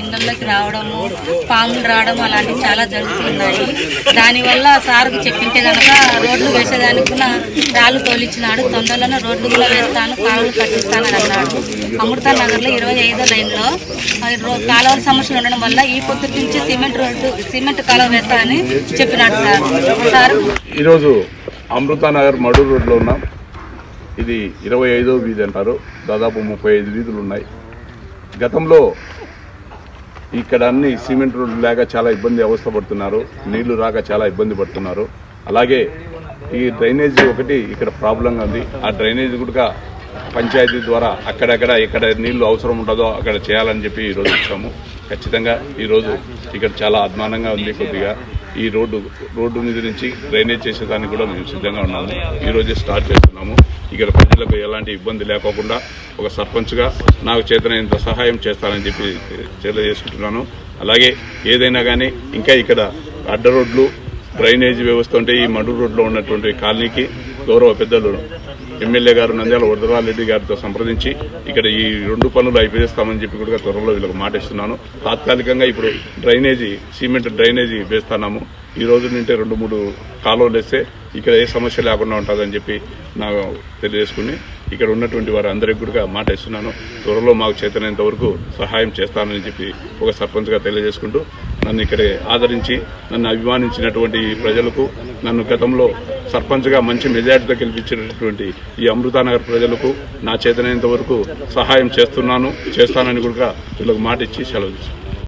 ఇళ్ళల్లోకి రావడము పాములు రావడం అలాంటివి చాలా జరుగుతున్నాయి. దానివల్ల సార్కు చెప్పింటే కనుక రోడ్లు వేసేదానికి కూడా రాళ్ళు తోలిచ్చినాడు. తొందరలోనే రోడ్లు కూడా వేస్తాను కాలువలు కట్టిస్తానని అన్నాడు అమృత నగర్లో ఇరవై ఐదో లైన్లో కాలువల సమస్యలు ఉండడం వల్ల ఈ పొద్దు నుంచి సిమెంట్ రోడ్డు సిమెంట్ కాలువ వేస్తానని చెప్పినాడు సార్. సార్? ఈరోజు అమృతానగర్ మడూరు రోడ్లో ఉన్నాం. ఇది ఇరవై ఐదో వీధి అంటారు. దాదాపు ముప్పై ఐదు వీధులు ఉన్నాయి. గతంలో ఇక్కడ అన్ని సిమెంట్ రోడ్లు లేక చాలా ఇబ్బంది అవస్థ పడుతున్నారు నీళ్ళు రాక చాలా ఇబ్బంది పడుతున్నారు. అలాగే ఈ డ్రైనేజీ ఒకటి ఇక్కడ ప్రాబ్లంగా ఉంది. ఆ డ్రైనేజీ కూడా పంచాయతీ ద్వారా అక్కడక్కడ ఎక్కడ నీళ్ళు అవసరం ఉంటుందో అక్కడ చేయాలని చెప్పి ఈరోజు వచ్చాము. ఖచ్చితంగా ఈరోజు ఇక్కడ చాలా అధ్వానంగా ఉంది కొద్దిగా. ఈ రోడ్డు రోడ్డు మీద నుంచి డ్రైనేజ్ చేసేదానికి కూడా మేము సిద్ధంగా ఉన్నాము. ఈరోజే స్టార్ట్ చేస్తున్నాము. ఇక్కడ ప్రజలకు ఎలాంటి ఇబ్బంది లేకోకుండా ఒక సర్పంచ్గా నాకు చేతనైనంత సహాయం చేస్తానని చెప్పి తెలియజేసుకుంటున్నాను. అలాగే ఏదైనా కానీ ఇంకా ఇక్కడ అడ్డ రోడ్లు డ్రైనేజీ వ్యవస్థ ఉంటే ఈ మడు రోడ్లో ఉన్నటువంటి కాలనీకి గౌరవ పెద్దలు ఎమ్మెల్యే గారు నంద్యాల వరదరారెడ్డి గారితో సంప్రదించి ఇక్కడ ఈ రెండు పనులు అయిపోయిస్తామని చెప్పి కూడా త్వరలో వీళ్ళకి మాట ఇస్తున్నాను. తాత్కాలికంగా ఇప్పుడు డ్రైనేజీ సిమెంట్ డ్రైనేజీ వేస్తున్నాము. ఈ రోజు నుంటే రెండు మూడు కాలువలు వేస్తే ఇక్కడ ఏ సమస్య లేకుండా ఉంటుందని చెప్పి నాకు తెలియజేసుకుని ఇక్కడ ఉన్నటువంటి వారు అందరికి కూడా మాట ఇస్తున్నాను. త్వరలో మాకు చేతనైనంత వరకు సహాయం చేస్తానని చెప్పి ఒక సర్పంచ్గా తెలియజేసుకుంటూ నన్ను ఇక్కడే ఆదరించి నన్ను అభిమానించినటువంటి ప్రజలకు నన్ను గతంలో సర్పంచ్గా మంచి మెజార్టీతో గెలిపించినటువంటి ఈ అమృతానగర్ ప్రజలకు నా చేతనైనంత వరకు సహాయం చేస్తున్నాను చేస్తానని కూడా వీళ్ళకి మాట ఇచ్చి సెలవు